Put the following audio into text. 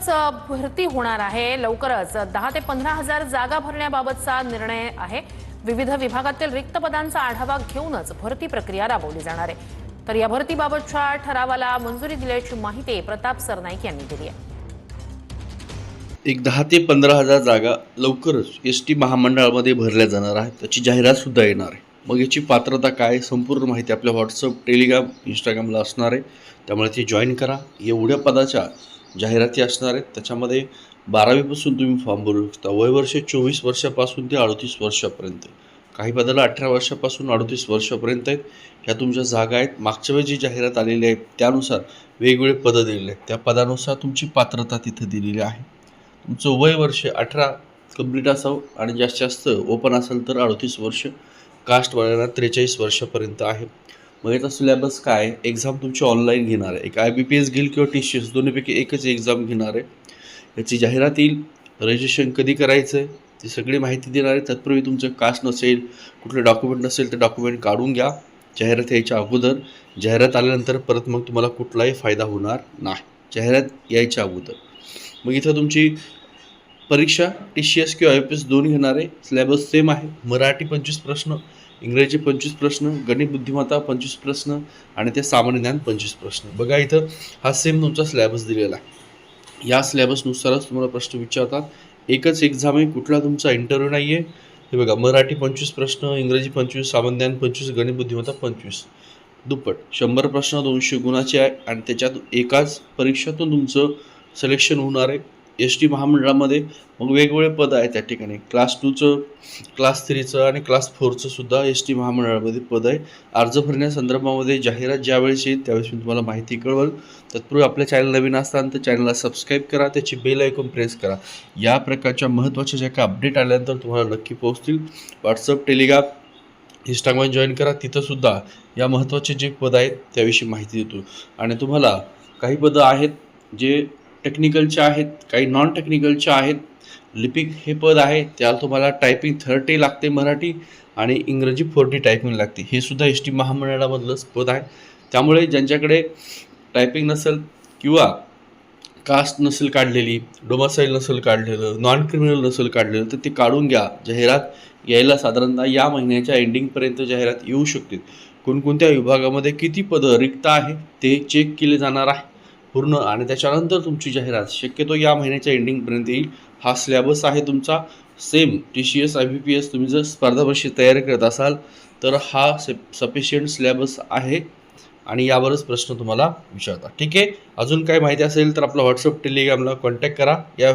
लवकरच भरती होणार आहे. लवकरच दहा ते पंधरा हजार जागा भरण्याबाबतचा निर्णय आहे. विविध विभागातील रिक्त पदांचा आढावा घेऊनच भरती प्रक्रिया राबवली जाणार आहे. तर या भरतीबाबतच्या ठरावाला मंजुरी दिल्याची माहिती प्रताप सरनाईक यांनी दिली आहे. एक दहा ते पंधरा हजार जागा लवकरच एस टी महामंडळामध्ये भरल्या जाणार आहेत. त्याची जाहिरात सुद्धा येणार आहे. मग याची पात्रता काय संपूर्ण माहिती आपल्या व्हॉट्सअप टेलिग्राम इंस्टाग्रामला असणार आहे. त्यामुळे ती जॉईन करा. एवढ्या पदाच्या जाहिराती असणार आहेत. त्याच्यामध्ये बारावीपासून तुम्ही फॉर्म भरू शकता. वयवर्ष चोवीस वर्षापासून ते अडतीस वर्षापर्यंत. काही पदाला अठरा वर्षापासून अडतीस वर्षापर्यंत आहेत. ह्या तुमच्या जागा आहेत. मागच्या वेळी जी जाहिरात आलेली आहे त्यानुसार वेगवेगळे पदं दिलेले आहेत. त्या पदानुसार तुमची पात्रता तिथं दिलेली आहे. तुमचं वय वर्ष अठरा कंप्लीट असावं आणि जास्तीत जास्त ओपन असेल तर अडतीस वर्ष. कास्ट वळणार त्रेचाळीस वर्षापर्यंत आहे. मग याचा सिलेबस काय एक्झाम तुमची ऑनलाईन घेणार आहे. एक आय बी पी एस घेईल किंवा टी सी एस दोन्हीपैकी एकच एक्झाम घेणार आहे. याची जाहिरात येईल. रजिस्ट्रेशन कधी करायचं आहे? ती सगळी माहिती देणार आहे. तत्पूर्वी तुमचं कास्ट नसेल कुठलं डॉक्युमेंट नसेल तर डॉक्युमेंट काढून घ्या. जाहिरात यायच्या अगोदर. जाहिरात आल्यानंतर परत मग तुम्हाला कुठलाही फायदा होणार नाही. जाहिरात यायच्या अगोदर. मग इथं तुमची परीक्षा टी सी एस किंवा आय पी एस दोन घेणार आहे. सिलेबस सेम आहे. मराठी पंचवीस प्रश्न. इंग्रजी पंचवीस प्रश्न गणित बुद्धिमत्ता पंचवीस प्रश्न आणि ते सामान्य ज्ञान पंचवीस प्रश्न. बघा इथं हा सेम तुमचा सिलॅबस दिलेला आहे. या सिलॅबसनुसारच तुम्हाला प्रश्न विचारतात. एकच एक्झाम आहे कुठला तुमचा इंटरव्ह्यू नाही आहे हे बघा मराठी पंचवीस प्रश्न इंग्रजी पंचवीस सामान्य ज्ञान पंचवीस गणित बुद्धिमत्ता पंचवीस. दुप्पट. शंभर प्रश्न दोनशे गुणाचे आहे आणि त्याच्यात एकाच परीक्षातून तुमचं सिलेक्शन होणार आहे. एस टी महामंडळामध्ये मग वेगवेगळे पद आहेत त्या ठिकाणी. क्लास टूचं क्लास थ्रीचं आणि क्लास फोरचं सुद्धा एस टी महामंडळामध्ये पद आहे अर्ज भरण्यासंदर्भामध्ये जाहिरात ज्यावेळेस येईल त्यावेळेस मी तुम्हाला माहिती कळवल. तत्पूर्वी आपल्या चॅनल नवीन असताना तर चॅनलला सबस्क्राईब करा त्याची बेल ऐकून प्रेस करा. या प्रकारच्या महत्त्वाच्या ज्या काही अपडेट आल्यानंतर तुम्हाला नक्की पोहोचतील. व्हॉट्सअप टेलिग्राम इंस्टाग्राम जॉईन करा. तिथंसुद्धा या महत्त्वाचे जे पद आहेत त्याविषयी माहिती देतो. आणि तुम्हाला काही पदं आहेत जे टेक्निकलच्या आहेत काही नॉन टेक्निकलच्या आहेत. लिपिक हे पद आहे त्याला तुम्हाला टायपिंग थर्टी लागते मराठी आणि इंग्रजी फोर्टी टायपिंग लागते. हे सुद्धा एस टी महामंडळामधलंच पद आहे. त्यामुळे ज्यांच्याकडे टायपिंग नसेल किंवा कास्ट नसेल काढलेली डोमासाईल नसेल काढलेलं नॉन क्रिमिनल नसेल काढलेलं तर ते काढून घ्या. जाहिरात यायला साधारणतः या महिन्याच्या एंडिंगपर्यंत जाहिरात येऊ शकते. कोणकोणत्या विभागामध्ये किती पदं रिक्त आहे ते चेक केले जाणार आहे. पूर्ण आणि त्याच्यानंतर तुमची जाहिरात. शक्यतो या महिन्याच्या एंडिंगपर्यंत येईल. हा सिलेबस आहे तुमचा. Same T C S I B P S तुम्ही जर स्पर्धा परीक्षेत तयारी करत असाल तर हा से सफिशियंट सिलेबस आहे आणि यावरच प्रश्न तुम्हाला विचारतात. ठीक आहे? अजून काय माहिती असेल तर आपला व्हॉट्सअप टेलिग्रामला कॉन्टॅक्ट करा. या